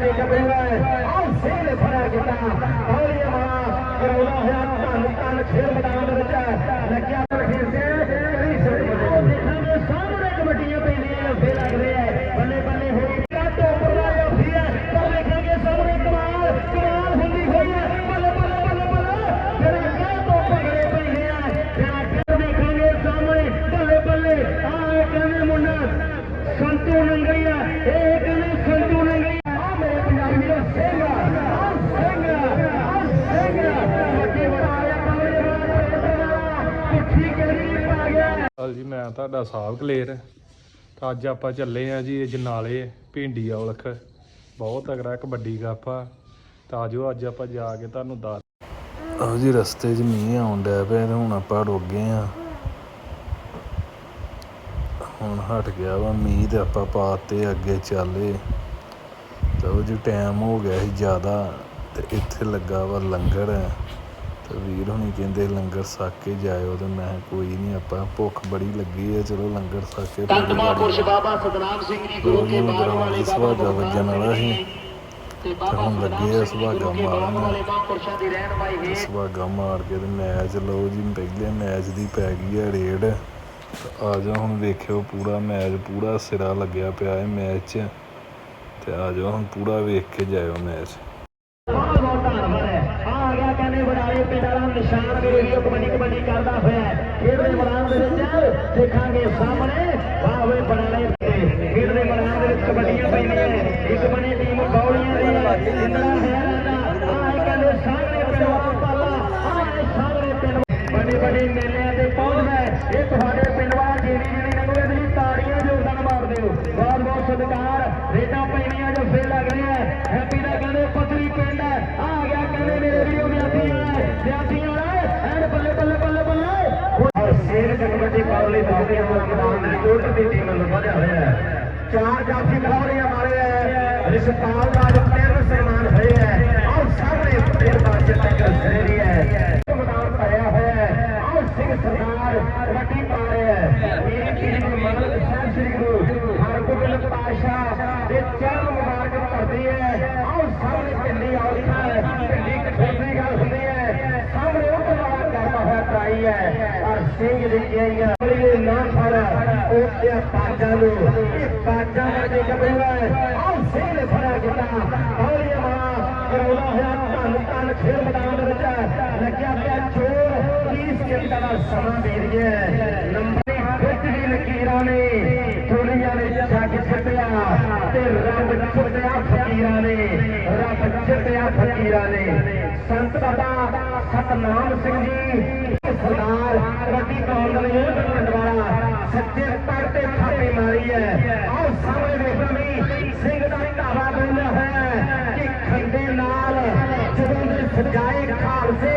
ਦੇ ਕਬੂਲਾ ਆਹ ਸਿੰਘ ਫੜਾ ਕੀਤਾ ਹੌਲੀ ਮਾਂ ਕਰਾਉਣਾ ਹੋਇਆ ਧੰਨ ਧੰਨ ਖੇਡ ਮੈਦਾਨ ਤੁਹਾਡਾ ਸਾਹਬ ਕਲੇਰ ਤਾਂ ਅੱਜ ਆਪਾਂ ਚੱਲੇ ਆ ਜੀ ਜਨਾਲੇ ਭਿੰਡੀ ਔਲਖ ਬਹੁਤ ਤਗੜਾ ਕਬੱਡੀ ਕੱਪ ਤਾਂ ਜੋ ਅੱਜ ਆਪਾਂ ਜਾ ਕੇ ਤੁਹਾਨੂੰ ਦੱਸ ਆਹ ਜੀ ਰਸਤੇ 'ਚ ਮੀਂਹ ਆਉਣ ਡਿਆ ਪਿਆ ਤੇ ਹੁਣ ਆਪਾਂ ਰੁਕ ਗਏ ਆ ਹੁਣ ਹਟ ਗਿਆ ਵਾ ਮੀਂਹ ਤੇ ਆਪਾਂ ਪਾਤੇ ਅੱਗੇ ਚੱਲੇ। ਤੇ ਉਹ ਜੀ ਟਾਈਮ ਹੋ ਗਿਆ ਸੀ ਜ਼ਿਆਦਾ ਤੇ ਇੱਥੇ ਲੱਗਾ ਵਾ ਲੰਗਰ। ਤੇ ਵੀਰ ਹੁਣੀ ਕਹਿੰਦੇ ਲੰਗਰ ਛਕ ਕੇ ਜਾਇਓ ਤੇ ਮੈਂ ਕੋਈ ਨਹੀਂ ਆਪਾਂ ਭੁੱਖ ਬੜੀ ਲੱਗੀ ਹੈ ਚਲੋ ਲੰਗਰ ਛਕ ਕੇ ਫਿਰ ਤੰਤ ਮਹਾਂਪੁਰਸ਼ ਗਾੜੀ ਬਾਬਾ ਸਤਨਾਮ ਸਿੰਘ ਜੀ ਗੁਰੂ ਕੇ ਬਾਗ ਵਾਲੇ ਬਾਬਾ ਵੱਜਣ ਵਾਲਾ ਸੀ। ਤੇ ਹੁਣ ਲੱਗੇ ਆ ਸੁਹਾਗਾ ਮਾਰਨ। ਸੁਹਾਗਾ ਮਾਰ ਕੇ ਤੇ ਮੈਚ ਲਓ ਜੀ ਪਹਿਲੇ ਮੈਚ ਦੀ ਪੈ ਗਈ ਹੈ ਰੇਡ। ਆ ਜਾਓ ਹੁਣ ਵੇਖਿਓ ਪੂਰਾ ਮੈਚ ਪੂਰਾ ਸਿਰਾ ਲੱਗਿਆ ਪਿਆ ਹੈ ਮੈਚ। ਤੇ ਆ ਜਾਓ ਹੁਣ ਪੂਰਾ ਵੇਖ ਕੇ ਜਾਇਓ ਮੈਚ ਬਹੁਤ ਬਹੁਤ ਧੰਨਵਾਦ ਹੈ ਆ ਗਿਆ ਕਹਿੰਦੇ ਬੜਾਲੇ ਪਿੰਡ ਵਾਲਾ ਨਿਸ਼ਾਨ ਵੀ ਵੀਡੀਓ ਕਬੱਡੀ ਕਬੱਡੀ ਕਰਦਾ ਹੋਇਆ ਖੇਡ ਦੇ ਮੈਦਾਨ ਦੇ ਵਿੱਚ ਦੇਖਾਂਗੇ ਸਾਹਮਣੇ। ਵਾਹ ਵੇ ਬੜਾਲੇ ਖੇਡ ਦੇ ਮੈਦਾਨ ਦੇ ਵਿੱਚ ਕਬੱਡੀਆਂ ਪੈਂਦੀਆਂ ਇੱਕ ਬਣੀ ਟੀਮ ਬੌਲੀਆਂ ਦੀ ਇੰਦਰਾ ਹੈਰਾ ਦਾ ਆ ਕਹਿੰਦੇ ਸਾਹਮਣੇ ਪਿੰਡ ਵਾਲਾ ਪਾਲਾ ਆ ਸਾਹਮਣੇ ਪਿੰਡ ਵੱਡੇ ਵੱਡੇ ਮੇਲਿਆਂ ਤੇ ਪਹੁੰਚਦਾ ਹੈ ਇਹ ਤੁਹਾਡੇ ਪਿੰਡ ਵਾਲਾ ਜਿਹੜੀ ਜਿਹੜੀ ਨੰਗੂਏ ਦੀ ਤਾੜੀਆਂ ਜੋਰਦਾਰ ਮਾਰਦੇ ਹੋ ਬਹੁਤ ਬਹੁਤ ਸਤਿਕਾਰ ਰੇਡਾਂ ਪੈਣੀਆਂ ਜੋ ਫੇਰ ਲੱਗ ਰਿਹਾ ਹੈ ਹੈਪੀ ਦਾ ਕਹਿੰਦੇ ਪਤਰੀ ਪਿੰਡ ਹੈ ਆ ਗਿਆ ਕਹਿੰਦੇ ਮੇਰੇ ਵੀਰੋ ਵਿਆਖੀਆਂ ਵਿਆਖੀਆਂ ਐਨ ਬੱਲੇ ਬੱਲੇ ਬੱਲੇ ਬੱਲੇ ਔਰ ਸ਼ੇਰ ਕਬੱਡੀ ਪਾਵਲੀ ਦਾਦੇ ਹਮਾਰਾ ਮੈਦਾਨ ਦੀ ਟੀਮ ਨੂੰ ਵਧਿਆ ਹੋਇਆ ਹੈ। ਚਾਰ ਜਾਫੀ ਖਿਡਾਰੀਆਂ ਮਾਰੇ ਹੈ ਰਿਸ਼ਪਾਲ ਦਾ ਜੋ ਤਿੰਨ ਸਨਮਾਨ ਹੋਏ ਹੈ ਔਰ ਸਾਹਮਣੇ ਫੇਰ ਬਾਜੇ ਤੱਕ ਸਰੇਰੀ ਹੈ। ਮੈਦਾਨ ਭਰਿਆ ਹੋਇਆ ਹੈ। ਔਰ ਸਿੰਘ ਸਰਦਾਰ ਕਬੱਡੀ ਪਾ ਰਿਹਾ ਹੈ। ਮੇਰੀ ਟੀਮ ਨੂੰ ਮਗਲ ਸਾਹਿਬ ਸ੍ਰੀ ਗੁਰੂ ਹਰਗੋਬਿੰਦ ਪਾਤਸ਼ਾਹ ਦੇ ਚਰਨ ਮੁਬਾਰਕ ਕਰਦੀ ਹੈ। ਔਰ ਸਾਹਮਣੇ ਪਿੰਡੀ ਔਰਤਾਂ ਹੈ ਪਿੰਡੀ ਕਠੋਰੀ ਗੱਲ ਹੁੰਦੀ ਹੈ। ਸਾਹਮਣੇ ਉਹ ਵਾਲਾ ਕਰਦਾ ਹੋਇਆ ਟਰਾਈ ਹੈ। ਔਰ ਸਿੰਘ ਦੀ ਜਈਆ ਉਹ ਤੇ ਪਾਜਾਂ ਨੂੰ ਇਹ ਪਾਜਾਂ ਵਰਗੇ ਕਬੂਲਾ ਹੈ ਔਰ ਸਿੰਘ ਨੇ ਫੜਾ ਕੀਤਾ ਹੌਲੀ ਮਾਂ ਕਰਾਉਣਾ ਹੋਇਆ ਧੰਨ ਧੰਨ ਖੇਡ ਮੈਦਾਨ ਦੇ ਵਿੱਚ ਲੱਗਿਆ ਪਿਆ ਚੋਰ 30 ਸਕਿੰਟਾਂ ਦਾ ਸਮਾਂ ਬੀਤ ਗਿਆ ਹੈ। ਨੰਬਰ ਵਿੱਚ ਦੀ ਲਕੀਰਾਂ ਨੇ ਦੁਨੀਆ ਨੇ ਜੱਗ ਛੱਡਿਆ ਤੇ ਰੱਬ ਛੱਡਿਆ ਫਕੀਰਾਂ ਨੇ ਰੱਬ ਛੱਡਿਆ ਫਕੀਰਾਂ ਨੇ ਸੰਤ ਬਾਬਾ ਸਤਨਾਮ ਸਿੰਘ ਜੀ ਸਰਦਾਰ ਕਬੱਡੀ ਕੌਣ ਦੇ ਪਿੰਡ ਵਾਲਾ ਸੱਚੇ ਪੜ ਤੇ ਥਾਪੀ ਮਾਰੀ ਹੈ ਆਓ ਸਾਹਮਣੇ ਦੇਖੋ ਵੀ ਸਿੰਘ ਦਾ ਢਾਵਾ ਬੰਦਾ ਹੈ ਕਿ ਖੰਡੇ ਨਾਲ ਜਦੋਂ ਦੇ ਸਜਾਏ ਖਾਲਸੇ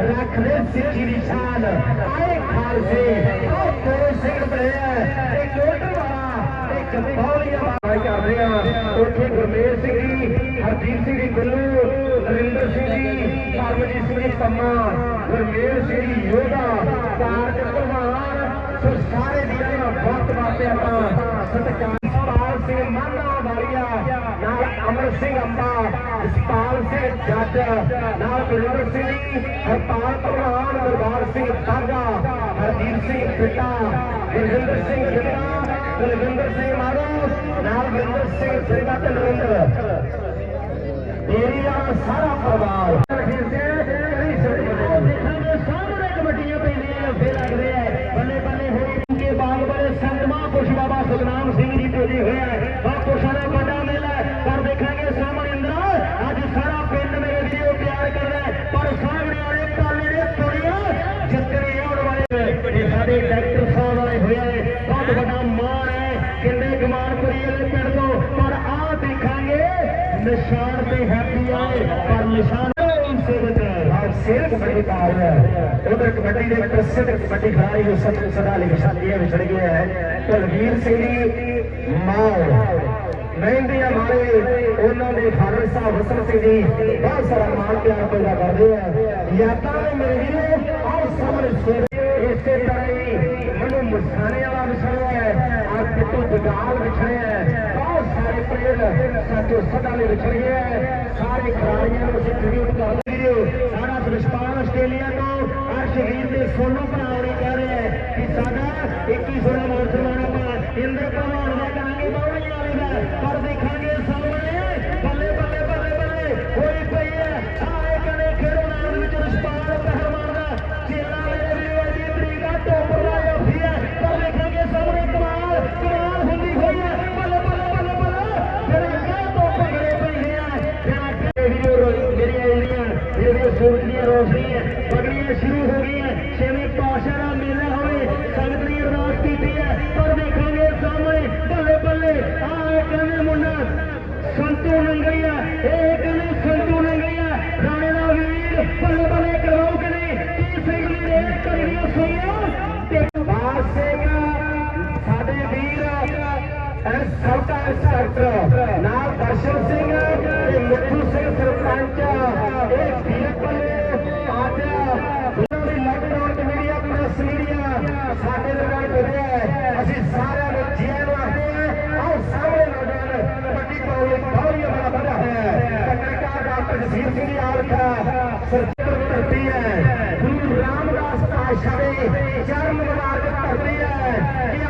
ਰੱਖਦੇ ਸਿੱਖੀ ਦੀ ਸ਼ਾਨ ਆਏ ਖਾਲਸੇ ਉਹ ਤੇਰੇ ਸਿੰਘ ਬਣਿਆ ਤੇ ਕੋਟਰ ਵਾਲਾ ਇੱਕ ਬੌਲੀਆ ਮਾਰ ਕਰ ਰਿਹਾ ਉੱਥੇ ਗੁਰਮੇਲ ਸਿੰਘ ਜੀ ਹਰਜੀਤ ਸਿੰਘ ਜੀ ਗੁੱਲੂ ਨਰਿੰਦਰ ਸਿੰਘ ਜੀ ਪਰਮਜੀਤ ਸਿੰਘ ਜੀ ਪੰਮਾ ਗੁਰਮੇਲ ਸਿੰਘ ਜੀ ਯੋਧਾ ਕਾਰਜ ਪ੍ਰਧਾਨ ਆਪਾਂ ਸਤਿਕਾਰ ਜਸਪਾਲ ਸਿੰਘ ਮਾਨਾ ਵਾਲੀਆ, ਨਾਲ ਅਮਰ ਸਿੰਘ ਅੰਬਾ ਜਸਪਾਲ ਸਿੰਘ ਜੱਜ, ਨਾਲ ਗੁਰਵਿੰਦਰ ਸਿੰਘ ਜੀ ਹਰਪਾਲ ਪ੍ਰਧਾਨ, ਦਰਬਾਰ ਸਿੰਘ ਬਾਗਾ ਹਰਦੀਪ ਸਿੰਘ ਪਿੱਟਾ ਗੁਰਵਿੰਦਰ ਸਿੰਘ ਗਿੱਟਾ ਗੁਰਵਿੰਦਰ ਸਿੰਘ ਮਾਰੂ ਨਾਲ ਗੁਰਵਿੰਦਰ ਸਿੰਘ ਸਿੰਘਾ ਤੇ ਨਰਿੰਦਰ ਏਰੀਆ ਦਾ ਸਾਰਾ ਪਰਿਵਾਰ ਦੇਖਾਂਗੇ ਸਾਹਮਣੇ ਕਬੱਡੀਆਂ ਪੈਂਦੀਆਂ ਫੇਰ ਲੱਗਦੇ ਆ ਬੱਲੇ ਬੱਲੇ ਹੋਈ ਕੇ ਬਾਗ ਬੜੇ ਸੰਤ ਮਹਾਂਪੁਰਸ਼ ਬਾਬਾ ਸਤਨਾਮ ਸਿੰਘ ਜੀ ਪੁੱਜੇ ਹੋਏ ਆ ਮਹਾਂਪੁਰਸ਼ਾਂ ਦਾ ਵੱਡਾ ਮੇਲਾ ਹੈ। ਪਰ ਦੇਖਾਂਗੇ ਸਾਹਮਣੇ ਅੰਦਰ ਅੱਜ ਸਾਰਾ ਪਿੰਡ ਮੇਰੇ ਵੀਡੀਓ ਪਿਆਰ ਕਰਦਾ ਹੈ। ਪਰ ਸਾਹਮਣੇ ਵਾਲੇ ਕਾਲੇ ਨੇ ਤੋੜੀਆਂ ਜਿੱਤਣੇ ਆਉਣ ਵਾਲੇ ਇਹ ਸਾਡੇ ਡਾਕਟਰ ਸਾਹਿਬ ਆਏ ਹੋਏ ਆ ਬਹੁਤ ਵੱਡਾ ਮਾਣ ਹੈ ਕਿੰਨੇ ਗਮਾਨਪੁਰੀ ਵਾਲੇ ਪਿੰਡ ਤੋਂ ਪਰ ਆਹ ਦੇਖਾਂਗੇ ਨਿਸ਼ਾਨ ਤੇ ਹੈਪੀ ਆਏ ਪਰ ਨਿਸ਼ਾਨ ਸੇਵਕ ਸਿਰ ਕਬੱਡੀ ਪਾ ਰਿਹਾ ਹੈ। ਉਧਰ ਕਬੱਡੀ ਦੇ ਪ੍ਰਸਿੱਧ ਕਬੱਡੀ ਖਿਡਾਰੀ ਜੋ ਸਦਾ ਲਈ ਵਿਸ਼ਾਲੀਆਂ ਵਿਛੜ ਗਿਆ ਹੈ। ਕੁਲਵੀਰ ਸਿੰਘ ਜੀ ਮਾਓ ਮਹਿੰਦੀ ਮਾਰੇ ਉਹਨਾਂ ਦੇ ਫਾਦਰ ਸਾਹਿਬ ਹਸਨ ਸਿੰਘ ਜੀ, ਬਹੁਤ ਸਾਰਾ ਮਾਣ ਪਿਆਰ ਪੈਦਾ ਕਰਦੇ ਆ। ਯਾਦਾਂ ਨੇ ਮੇਰੇ ਵੀਰੋ ਆਓ ਸਾਹਮਣੇ ਇਸੇ ਤਰ੍ਹਾਂ ਹੀ ਮਨੂ ਮੁਸਕਾਨੇ ਵਾਲਾ ਵਿਛੜਿਆ ਹੈ। ਆ ਕਿਤੋਂ ਜਗਾਲ ਵਿਛੜਿਆ ਹੈ। ਬਹੁਤ ਸਾਰੇ ਪਲੇਅਰ ਸਾਡੋ ਸਦਾ ਲਈ ਵਿਛੜ ਗਿਆ ਸਾਰੇ ਖਿਡਾਰੀਆਂ ਨੂੰ ਅਸੀਂ ਟ੍ਰਿਬਿਊਟ ਕਰਦੇ ਵੀਡੀਓ ਸਾਡਾ ਆਸਟ੍ਰੇਲੀਆ ਤੋਂ ਅਰਸ਼ਵੀਰ ਦੇ ਸੋਨੂ ਭਰਾਉਣੀ ਕਹਿ ਰਿਹਾ ਹੈ ਕਿ ਸਾਡਾ 2100 ਦਾ ਮਾਨ ਸਨਮਾਨ ਆਪਾਂ ਇੰਦਰ ਭਗਵਾਨ ਦਾ ਕਰਾਂਗੇ ਬਾਵਲੀਆਂ ਵਾਲੇ ਪਰ ਦੇਖਾਂਗੇ ਬੱਲੇ ਬੱਲੇ ਕਰਾਓ ਕਿ ਨਹੀਂ ਕੀ ਸਿੰਘ ਦੀ ਰੇਸ ਕਰੀਆਂ ਸੋਈਆਂ ਤੇ ਬਾਸ ਸਿੰਘ, ਸਾਡੇ ਵੀਰ ਐਸ ਸੌਟਾ ਇੰਸਪੈਕਟਰ ਨਾਲ ਦਰਸ਼ਨ ਸਿੰਘ ਤੇ ਮਿੱਠੂ ਸਿੰਘ ਸਰਪੰਚ ਇਹ ਵੀਰ ਬੱਲੇ ਅੱਜ ਉਹਨਾਂ ਦੀ ਲਾਕਡਾਊਨ ਕਮੇਟੀਆ ਪ੍ਰੈਸ ਮੀਡੀਆ ਸਾਡੇ ਦੇ ਨਾਲ ਜੁੜਿਆ ਹੈ ਅਸੀਂ ਸਾਰਿਆਂ ਨੂੰ ਜੀ ਆਇਆਂ ਨੂੰ ਆਖਦੇ ਹਾਂ ਆਓ ਸਾਹਮਣੇ ਨੌਜਵਾਨ ਕਬੱਡੀ ਪਾਉਣ ਲਈ ਬਹੁਤ ਹੀ ਬੜਾ ਵਧਾ ਹੈ ਪੱਤਰਕਾਰ ਡਾਕਟਰ ਜਸੀਰ ਸਿੰਘ ਆਲਖਾ ਸਰਕਾਰ ਧਰਤੀ ਹੈ ਗੁਰੂ ਰਾਮਦਾਸ ਪਾਤਸ਼ਾਹ ਦੇ ਚਰਨ ਮੁਬਾਰਕ ਧਰਤੀ ਹੈ ਕਿ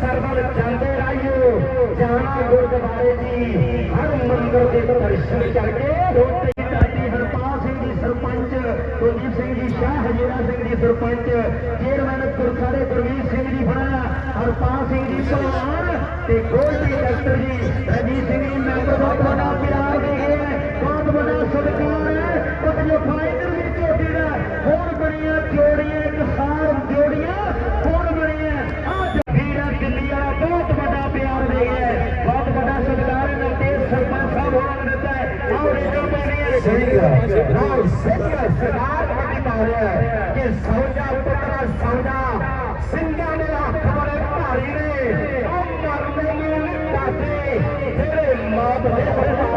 ਅੰਮ੍ਰਿਤਸਰ ਜਾਂਦੇ ਰਾਈਓ ਜਾਣਾ ਗੁਰਦੁਆਰੇ ਜੀ ਹਰ ਮੰਦਰ ਦੇ ਦਰਸ਼ਨ ਕਰਕੇ ਰੋਟੀ ਦਾਦੀ ਹਰਪਾਲ ਸਿੰਘ ਜੀ ਸਰਪੰਚ, ਕੁਲਦੀਪ ਸਿੰਘ ਜੀ, ਸ਼ਾਹ ਹਜੀਰਾ ਸਿੰਘ ਜੀ ਸਰਪੰਚ ਚੇਅਰਮੈਨ ਪੁਰਖਾ ਦੇ ਗੁਰਮੀਤ ਸਿੰਘ ਜੀ ਫੜਾ ਹਰਪਾਲ ਸਿੰਘ ਜੀ ਭਲਵਾਨ ਤੇ ਗੋਲਡੀ ਡਾਕਟਰ ਜੀ ਰਜੀਤ ਸਿੰਘ ਜੀ ਮੈਂਬਰ ਬਹੁਤ ਵੱਡਾ ਪਿਆਰ ਦੇ ਗਏ ਬਹੁਤ ਵੱਡਾ ਸਤਿਕਾਰ ਹੈ ਉਹ ਜੋ ਫਾਈਨਲ ਦੀ ਝੋਟੀ ਦਾ ਹੋਰ ਬਣੀਆਂ ਜੋੜੀਆਂ ਇੱਕ ਸਾਰ ਜੋੜੀਆਂ ਹੋਰ ਬਣੀਆਂ ਆ ਵੀਰਾ ਦਿੱਲੀ ਵਾਲਾ ਬਹੁਤ ਵੱਡਾ ਪਿਆਰ ਦੇ ਗਿਆ ਹੈ ਬਹੁਤ ਵੱਡਾ ਸਤਿਕਾਰ ਹੈ ਨਵਤੇਜ ਸਰਪੰਚ ਸਾਹਿਬ ਹੋਰਾਂ ਨੇ ਦਿੱਤਾ ਹੈ ਆਓ ਰੇਡਰ ਪੈਣੀ ਹੈ ਸਿੰਘ ਨਾਲ ਸਿੰਘ ਸਰਦਾਰ ਵੱਡੀ ਪਾ ਰਿਹਾ ਹੈ ਕਿ ਸੌਜਾ ਪੁੱਤਰਾ ਸੌਜਾ ਸਿੰਘਾਂ ਦੇ ਹੱਥ ਬੜੇ ਭਾਰੀ ਨੇ ਉਹ ਮਰਨੇ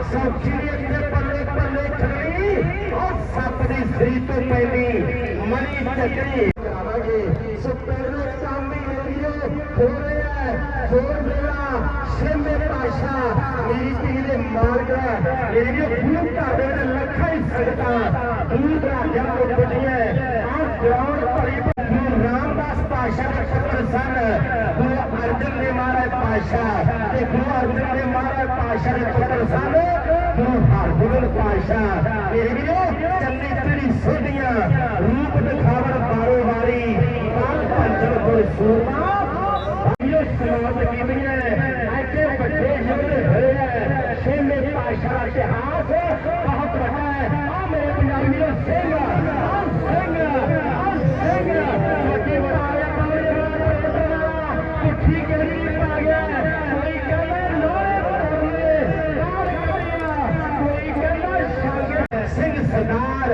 ਬੋਲਦਾ ਸੌਖੀ ਇੱਥੇ ਪੱਲੇ ਪੱਲੇ ਖੜੀ ਉਹ ਸੱਪ ਦੀ ਸਰੀ ਤੋਂ ਪੈਂਦੀ ਮਣੀ ਚੱਕਰੀ ਕਰਾਵਾਂਗੇ ਸੁਪਰਨੇ ਚਾਂਦੀ ਵੀਰੋ ਹੋ ਰਿਹਾ ਹੋਰ ਮੇਰਾ ਛੇਵੇਂ ਪਾਸ਼ਾ ਮੇਰੀ ਧੀ ਦੇ ਮਾਰਗ ਮੇਰੀ ਖੂਨ ਘਾੜੇ ਦੇ ਲੱਖਾਂ ਹੀ ਸੰਗਤਾਂ ਦੂਰ ਦਰਾਜਾਂ ਤੋਂ ਪੁੱਜੀਆਂ ਆਹ ਗਰਾਊਂਡ ਭਰੀ ਗੁਰੂ ਰਾਮਦਾਸ ਪਾਸ਼ਾ ਦੇ ਪੁੱਤਰ ਸਨ ਗੁਰੂ ਅਰਜਨ ਦੇ ਮਹਾਰਾਜ ਪਾਸ਼ਾ ਤੇ ਗੁਰੂ ਅਰਜਨ ਦੇ ਮਹਾਰਾਜ ਪਾਸ਼ਾ ਦੇ ਪੁੱਤਰ ਸਨ ਹਰਗੋਬਿੰਦ ਪਾਸ਼ਾ ਮੇਰੇ ਵੀਰੋ ਚੱਲੀ ਤੇਰੀ ਸੋਧੀਆਂ ਰੂਪ ਦਿਖਾਵਣ ਬਾਰੋ ਵਾਰੀ ਕਾਲ ਭੰਜਨ ਕੋਲ ਸੂਰਮਾ ਵੀਰੋ ਸਮਾਜ ਕੀਤੀਆਂ ਐਕੇ ਵੱਡੇ ਯੁੱਧ ਹੋਏ ਹੈ ਛੇਵੇਂ ਪਾਸ਼ਾ ਦਾ ਇਤਿਹਾਸ ਬਹੁਤ ਵੱਡਾ ਹੈ ਆ ਮੇਰੇ ਪੰਜਾਬੀਓ ਸਿੰਘ ਆ ਸਿੰਘ ਆ ਸਿੰਘ ਵੱਡੇ ਵਡਾਇਆ ਪਾਵੇ ਵਾਲਾ ਪੁੱਠੀ ਕਿਹੜੀ ਪਾ ਗਿਆ ਕੋਈ ਕਹਿੰਦਾ ਲੋਰੇ ਬੜਾਉਂਦੇ ਲਾਲ ਕਰਿਆ ਕੋਈ ਕਹਿੰਦਾ ਸ਼ਾਗਰ ਸਿੰਘ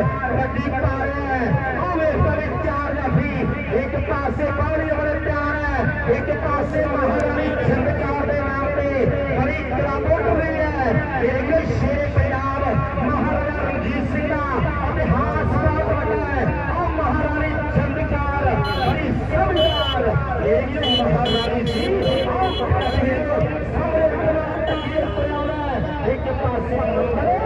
ਸਰਦਾਰ ਵੱਡੀ ਪਾ ਰਿਹਾ ਹੈ ਆਵੇ ਕਰੇ ਚਾਰ ਜਾਫੀ ਇੱਕ ਪਾਸੇ ਬਾਣੀ ਬੜੇ ਪਿਆਰ ਹੈ ਇੱਕ ਪਾਸੇ ਮਹਾਰਾਣੀ ਚੰਦਕਾਰ ਦੇ ਨਾਮ ਤੇ ਬੜੀ ਕਲਾ ਉੱਠ ਰਹੀ ਹੈ ਇਹ ਸ਼ੇਰ ਪੰਜਾਬ ਮਹਾਰਾਜਾ ਰਣਜੀਤ ਸਿੰਘ ਦਾ ਇਤਿਹਾਸ ਬਹੁਤ ਵੱਡਾ ਹੈ ਉਹ ਮਹਾਰਾਣੀ ਚੰਦਕਾਰ ਬੜੀ ਸਮਝਦਾਰ ਇਹ ਵੀ ਮਹਾਰਾਣੀ ਸੀ ਉਹ ਸਾਹਮਣੇ ਤਕੀਰ ਪਿਆਉਣਾ ਹੈ ਇੱਕ ਪਾਸੇ ਮੰਦਰ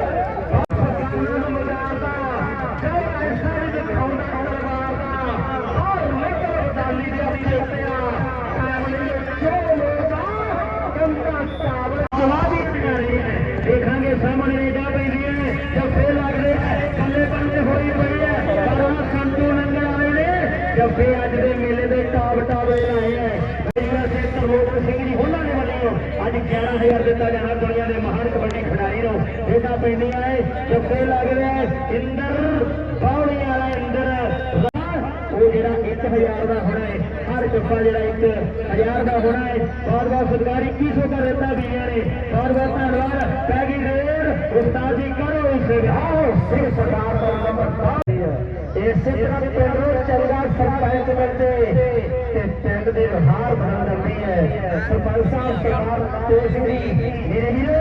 ਦੇਖਾਂਗੇ ਸਾਹਮਣੇ ਜਾ ਪੈਂਦੀ ਹੈ ਜੱਫੇ ਲੱਗਦੇ ਕੱਲੇ ਬੰਦੇ ਹੋਈ ਪਈ ਹੈ ਪਰ ਸੰਤੂ ਨੰਗਲ ਵਾਲੇ ਨੇ ਜੱਫੇ ਅੱਜ ਦੇ ਮੇਲੇ ਦੇ ਟਾਪ ਟਾਪ ਲਾਏ ਹੈ ਮੇਰਾ ਸੇ ਤਰਲੋਕ ਸਿੰਘ ਜੀ, ਉਹਨਾਂ ਦੇ ਵੱਲੋਂ ਅੱਜ 11000 ਦਿੱਤਾ ਜਾਣਾ ਦੁਨੀਆ ਦੇ ਮਹਾਨ ਕਬੱਡੀ ਖਿਡਾਰੀ ਨੂੰ। ਇਹਦਾ ਪੈਂਦੀਆਂ ਹੈ ਜੱਫੇ ਲੱਗ ਰਿਹਾ ਇੰਦਰ ਬਾਉਲੀ ਵਾਲਾ ਇੰਦਰ। ਉਹ ਜਿਹੜਾ 1000 ਦਾ ਹੋਣਾ ਹੈ ਹਰ ਜੱਫਾ ਜਿਹੜਾ 1000 ਦਾ ਹੋਣਾ ਹੈ ਬਹੁਤ ਬਹੁਤ ਸਤਿਕਾਰ 2100 ਦਾ ਦਿੱਤਾ ਵੀਰਾਂ ਨੇ। ਬਹੁਤ ਬਹੁਤ ਧੰਨਵਾਦ, ਪੈ ਗਈ ਰੇਡ ਉਸਤਾਦ ਜੀ ਕਰੋ ਇਸ ਆਓ ਸਿੰਘ ਸਰਕਾਰ ਦਾ ਨੰਬਰ ਇਸੇ ਤਰ੍ਹਾਂ ਪੰਜ ਬੱਚੇ ਤੇ ਪਿੰਡ ਦੇ ਵਿਹਾਰ ਬਣਾ ਦਿੰਦੀ ਹੈ। ਸਰਪੰਚ ਸਾਹਿਬ ਸਰਕਾਰ ਕੋਸ਼ ਦੀ ਮੇਰੇ ਵੀਰੋ,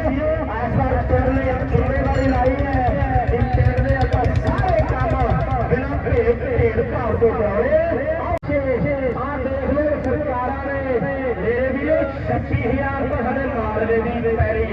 ਇਸ ਵਾਰ ਪਿੰਡ ਨੇ ਜ਼ਿੰਮੇਵਾਰੀ ਲਾਈ ਹੈ ਇਸ ਪਿੰਡ ਦੇ ਆਪਾਂ ਸਾਰੇ ਕੰਮ ਬਿਨਾਂ ਭੇਦ ਭੇਦ ਭਾਵ ਤੋਂ ਕਰਾਉਣੇ। ਸਰਕਾਰਾਂ ਨੇ, ਮੇਰੇ ਵੀਰੋ 36000 ਤੁਹਾਡੇ ਮਾਲ ਦੇ ਦੀ ਪੈਰੀ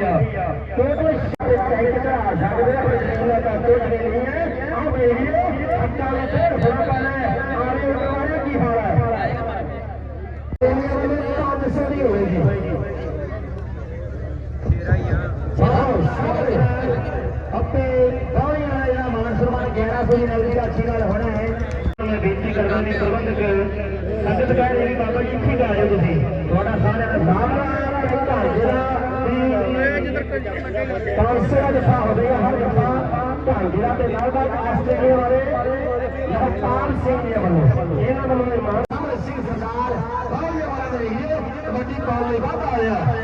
ਮਹਤਾਰ ਸਿੰਘ ਦੇ ਵੱਲੋਂ। ਇਹਨਾਂ ਵੱਲੋਂ ਇਮਾਨ ਸਿੰਘ ਸਰਦਾਰ ਬਾਹਲੇ ਵਾਲਾ ਦੇ ਇਹ ਵੱਡੀ ਪਾਉਣ ਲਈ ਵੱਧ ਆਇਆ